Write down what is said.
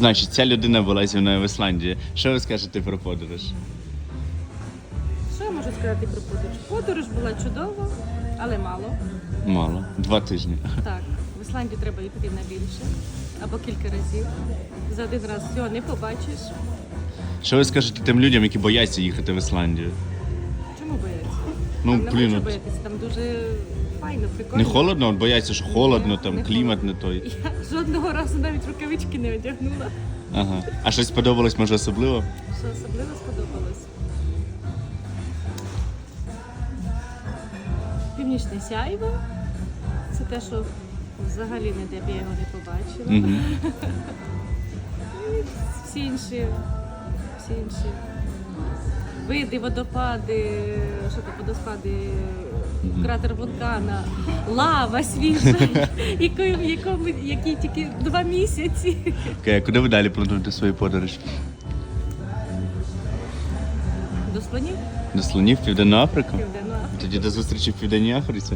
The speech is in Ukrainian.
Значить, ця людина була зі мною в Ісландії. Що ви скажете про подорож? Що я можу сказати про подорож? Подорож була чудова, але мало. Мало. Два тижні. Так, в Ісландію треба йти на більше або кілька разів. За один раз всього не побачиш. Що ви скажете тим людям, які бояться їхати в Ісландію? Ну, там не блін, от боятися, там дуже файно, прикольно. не холодно, от бояться, що холодно, там Не клімат не той. Я жодного разу навіть рукавички не одягнула. Ага. А щось сподобалось, може, особливо? Що особливо сподобалось. Північне сяйво. Це те, що взагалі ніде б я його не побачила. Угу. Всі інші, всі інші види, водопади, що то водоспади, кратер вулкана, лава свіжа, якою, якому, які тільки два місяці. Окей, а куди ви далі плануєте свою подорож? До слонів До слонів в Південну Африку? Південна. Тоді до зустрічі в Південній Африці.